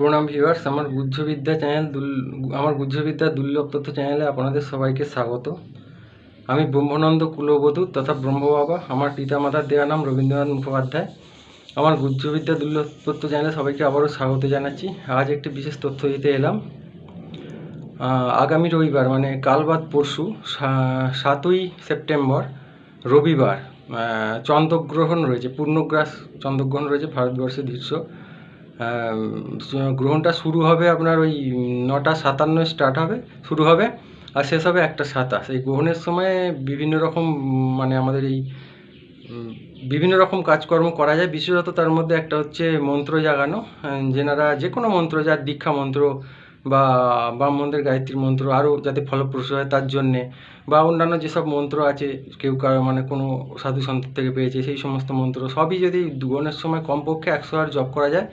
প্রণাম ভিউয়ার্স আমার গুহ্যবিদ্যা চ্যানেল আমার গুহ্যবিদ্যা দুর্লভ তথ্য চ্যানেলে আপনাদের সবাইকে স্বাগত। আমি ব্রহ্মানন্দ কুলবধূ তথা ব্রহ্মবাবা, আমার পিতামাতার দেওয়া নাম রবীন্দ্রনাথ মুখোপাধ্যায়। আমার গুহ্যবিদ্যা দুর্লভ তথ্য চ্যানেলে সবাইকে আবারও স্বাগত জানাচ্ছি। আজ একটি বিশেষ তথ্য দিতে এলাম। আগামী রবিবার মানে কাল বাদ পরশু সাতই সেপ্টেম্বর, রবিবার চন্দ্রগ্রহণ রয়েছে, পূর্ণগ্রাস চন্দ্রগ্রহণ রয়েছে, ভারতবর্ষের দৃশ্য। গ্রহণটা শুরু হবে আপনার ওই নটা সাতান্ন স্টার্ট হবে, শুরু হবে, আর শেষ হবে একটা সাতাশ। এই গ্রহণের সময় বিভিন্ন রকম মানে আমাদের এই বিভিন্ন রকম কাজকর্ম করা যায়। বিশেষত তার মধ্যে একটা হচ্ছে মন্ত্র জাগানো। যেনারা যে কোনো মন্ত্র, যার দীক্ষা মন্ত্র বা ব্রাহ্মণদের গায়ত্রী মন্ত্র আরও যাতে ফলপ্রসূ হয় তার জন্যে, বা অন্যান্য যেসব মন্ত্র আছে, কেউ কারও মানে কোনো সাধু সন্ত থেকে পেয়েছে, সেই সমস্ত মন্ত্র সবই যদি দুগণের সময় কমপক্ষে একশো আর জপ করা যায়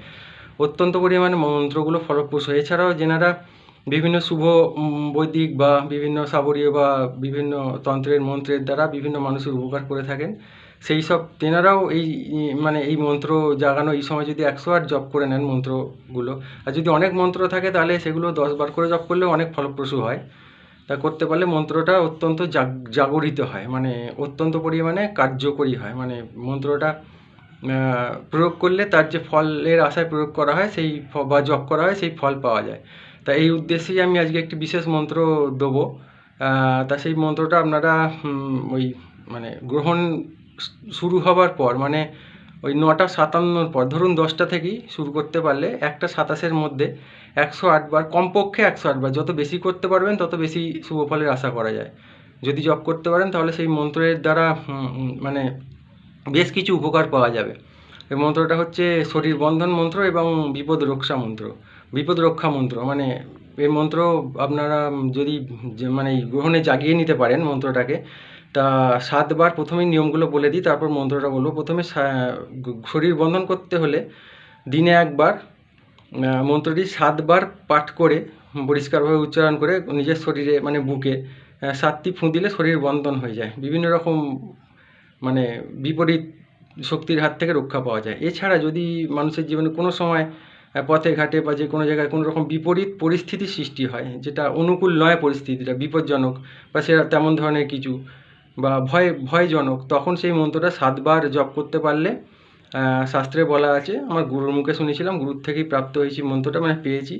অত্যন্ত পরিমাণে মন্ত্রগুলো ফলপ্রসূ। এছাড়াও যেনারা বিভিন্ন শুভ বৈদিক বা বিভিন্ন সাবরীয় বা বিভিন্ন তন্ত্রের, মন্ত্রের দ্বারা বিভিন্ন মানুষের উপকার করে থাকেন, সেই সব তেনারাও এই মানে এই মন্ত্র জাগানো, এই সময় যদি একশো আট জপ করে নেন মন্ত্রগুলো, আর যদি অনেক মন্ত্র থাকে তাহলে সেগুলো দশ বার করে জপ করলে অনেক ফলপ্রসূ হয় তা করতে পারলে মন্ত্রটা অত্যন্ত জাগ, জাগরিত হয় মানে অত্যন্ত পরিমাণে কার্যকরী হয় মানে মন্ত্রটা প্রয়োগ করলে তার যে ফলের আশায় প্রয়োগ করা হয়, সেই বা জপ করা হয়, সেই ফল পাওয়া যায়। তা এই উদ্দেশ্যেই আমি আজকে একটি বিশেষ মন্ত্র দেবো। তা সেই মন্ত্রটা আপনারা ওই মানে গ্রহণ শুরু হবার পর মানে ওই নটা সাতান্নর পর, ধরুন দশটা থেকেই শুরু করতে পারলে একটা সাতাশের মধ্যে একশো আটবার কমপক্ষে একশো আটবার যত বেশি করতে পারবেন, তত বেশি শুভ ফলের আশা করা যায়। যদি জপ করতে পারেন, তাহলে সেই মন্ত্রের দ্বারা মানে বেশ কিছু উপকার পাওয়া যাবে। এই মন্ত্রটা হচ্ছে শরীর বন্ধন মন্ত্র এবং বিপদ রক্ষা মন্ত্র। বিপদ রক্ষা মন্ত্র মানে এই মন্ত্র আপনারা যদি মানে গ্রহণে জাগিয়ে নিতে পারেন মন্ত্রটাকে, তা সাতবার প্রথমেই নিয়মগুলো বলে দিই, তারপর মন্ত্রটা বলব। প্রথমে শরীর বন্ধন করতে হলে দিনে একবার মন্ত্রটি সাতবার পাঠ করে, পরিষ্কারভাবে উচ্চারণ করে নিজের শরীরে মানে বুকে সাতটি ফুঁ দিলে শরীর বন্ধন হয়ে যায়। বিভিন্ন রকম মানে বিপরীত শক্তির হাত থেকে রক্ষা পাওয়া যায়। এছাড়া যদি মানুষের জীবনে কোনো সময় পথে ঘাটে বা যে কোনো জায়গায় কোনো রকম বিপরীত পরিস্থিতির সৃষ্টি হয়, যেটা অনুকূল নয় পরিস্থিতিটা বিপজ্জনক বা সেটা তেমন ধরনের কিছু বা ভয়, ভয়জনক, তখন সেই মন্ত্রটা সাতবার জপ করতে পারলে শাস্ত্রে বলা আছে, আমার গুরুর মুখে শুনেছিলাম গুরুর থেকেই প্রাপ্ত হয়েছি মন্ত্রটা মানে পেয়েছি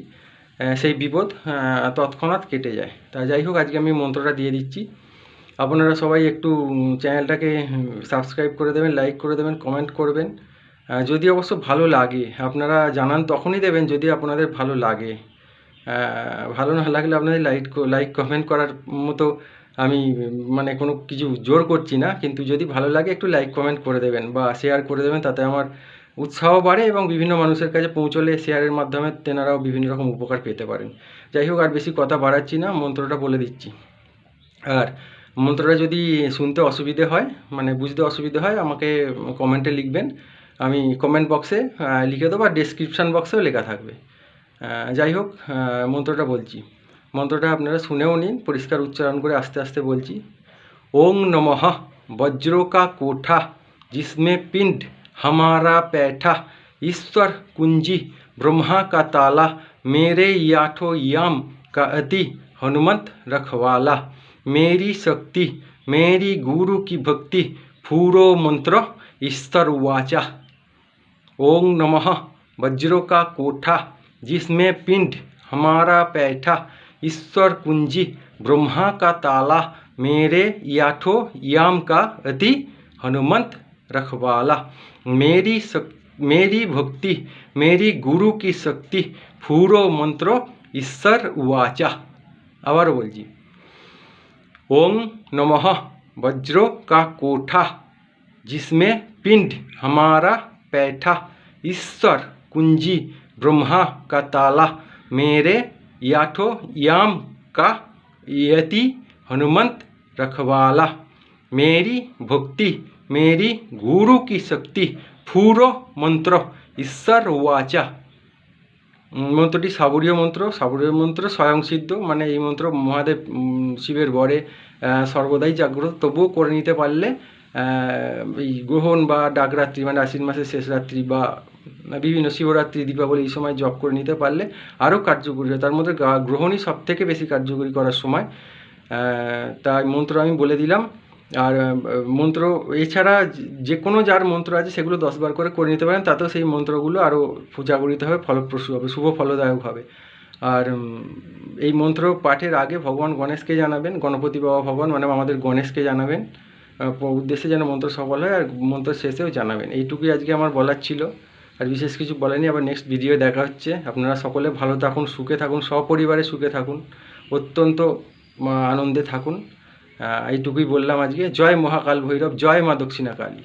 সেই বিপদ তৎক্ষণাৎ কেটে যায়। তা যাই হোক, আজকে আমি মন্ত্রটা দিয়ে দিচ্ছি। আপনারা সবাই একটু চ্যানেলটাকে সাবস্ক্রাইব করে দেবেন, লাইক করে দেবেন, কমেন্ট করবেন। যদি অবশ্য ভালো লাগে, আপনারা জানান, তখনই দেবেন যদি আপনাদের ভালো লাগে। ভালো না লাগলে আপনাদের লাইক লাইক, কমেন্ট করার মতো আমি মানে কোনো কিছু জোর করছি না। কিন্তু যদি ভালো লাগে, একটু লাইক, কমেন্ট করে দেবেন বা শেয়ার করে দেবেন, তাতে আমার উৎসাহ বাড়ে এবং বিভিন্ন মানুষের কাছে পৌঁছলে শেয়ারের মাধ্যমে তেনারাও বিভিন্ন রকম উপকার পেতে পারেন। যাই হোক, আর বেশি কথা বাড়াচ্ছি না, মন্ত্রটা বলে দিচ্ছি। আর মন্ত্রটা যদি শুনতে অসুবিধে হয় মানে বুঝতে অসুবিধে হয় আমাকে কমেন্টে লিখবেন আমি কমেন্ট বক্সে লিখে দেবো আর ডেসক্রিপশান বক্সেও লেখা থাকবে আহ, যাই হোক আহ, মন্ত্রটা বলছি মন্ত্রটা আপনারা শুনেও নিন পরিষ্কার উচ্চারণ করে আস্তে আস্তে বলছি ওং নমঃ वज्रों का कोठा जिसमें पिंड हमारा पैठा ईश्वर कुंजी ब्रह्मा का ताला मेरे याठो याम का अति हनुमंत रखवाला मेरी शक्ति, मेरी गुरु की भक्ति, फूरो मंत्र, ईश्वर वाचा। ओम नमः, वज्रों का कोठा, जिसमें पिंड, हमारा पैठा, ईश्वर कुंजी, ब्रह्मा का ताला, मेरे याठो याम का अति हनुमंत रखवाला। मेरी शक्ति मेरी भक्ति, मेरी गुरु की शक्ति, फूरो मंत्रो, ईश्वर वाचा। अवर बोल जी। ओम नमः वज्रों का कोठा, जिसमें पिंड हमारा पैठा, ईश्वर कुंजी ब्रह्मा का ताला, मेरे याठो याम का यति हनुमंत रखवाला, मेरी भक्ति, मेरी गुरु की शक्ति, फूरो मंत्र, ईश्वर वाचा। মন্ত্রটি সাবরীয় মন্ত্র। সাবরীয় মন্ত্র স্বয়ংসিদ্ধ মানে এই মন্ত্র মহাদেব শিবের বরে সর্বদাই জাগ্রত। তবুও করে নিতে পারলে এই গ্রহণ বা ডাকরাত্রি মানে আশ্বিন মাসের শেষ রাত্রি বা বিভিন্ন শিবরাত্রি, দীপাবলি এই সময় জপ করে নিতে পারলে আরও কার্যকরী হয়। তার মধ্যে গ্রহণই সব থেকে বেশি কার্যকরী করার সময়। তাই মন্ত্র আমি বলে দিলাম। আর মন্ত্র, এছাড়া যে- কোনো যার মন্ত্র আছে সেগুলো দশবার করে করে নিতে পারেন, তাতেও সেই মন্ত্রগুলো আরও জাগরিত হবে, ফলপ্রসূ হবে, শুভ ফলদায়ক হবে। আর এই মন্ত্র পাঠের আগে ভগবান গণেশকে জানাবেন, গণপতি বাবা ভগবান মানে আমাদের গণেশকে জানাবেন উদ্দেশ্যে যেন মন্ত্র সফল হয়, আর মন্ত্র শেষেও জানাবেন। এইটুকুই আজকে আমার বলার ছিল। আর বিশেষ কিছু বলেনি, আবার নেক্সট ভিডিও দেখা হচ্ছে। আপনারা সকলে ভালো থাকুন, সুখে থাকুন, সপরিবারে সুখে থাকুন, অত্যন্ত আনন্দে থাকুন। এইটুকুই বললাম আজকে। জয় মহাকাল ভৈরব জয় মা দক্ষিণা কালী